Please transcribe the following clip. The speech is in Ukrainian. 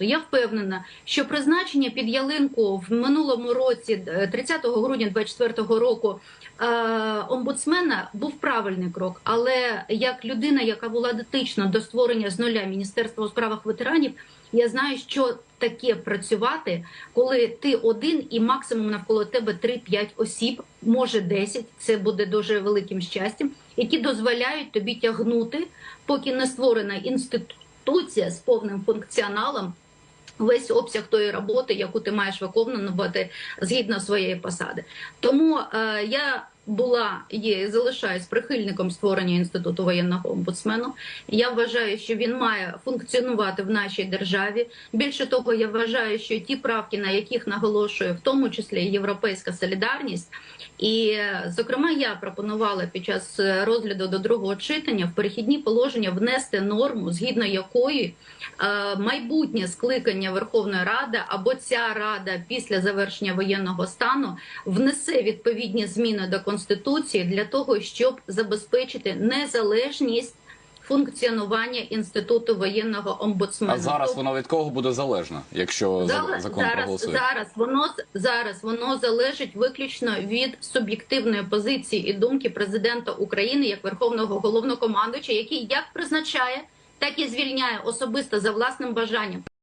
То я впевнена, що призначення під ялинку в минулому році, е, 30 грудня 2024 року, е, омбудсмена був правильний крок. Але як людина, яка була дотична до створення з нуля Міністерства у справах ветеранів, я знаю, що таке працювати, коли ти один і максимум навколо тебе 3-5 осіб, може 10, це буде дуже великим щастям, які дозволяють тобі тягнути, поки не створена інституція з повним функціоналом. Весь обсяг тої роботи, яку ти маєш виконувати згідно своєї посади. Тому е, я була є і залишаюсь прихильником створення інституту воєнного омбудсмену. Я вважаю, що він має функціонувати в нашій державі. Більше того, я вважаю, що ті правки, на яких наголошує в тому числі Європейська солідарність, і зокрема, я пропонувала під час розгляду до другого читання в перехідні положення внести норму, згідно якої е, майбутнє скликання Верховної Ради або ця рада після завершення воєнного стану внесе відповідні зміни до конституції для того, щоб забезпечити незалежність функціонування інституту воєнного омбудсмена. А зараз Тобто воно від кого буде залежно, якщо Зараз, закон зараз, проголосує? зараз воно зараз воно залежить виключно від суб'єктивної позиції і думки президента України як верховного головнокомандуюча, який як призначає, так і звільняє особисто за власним бажанням.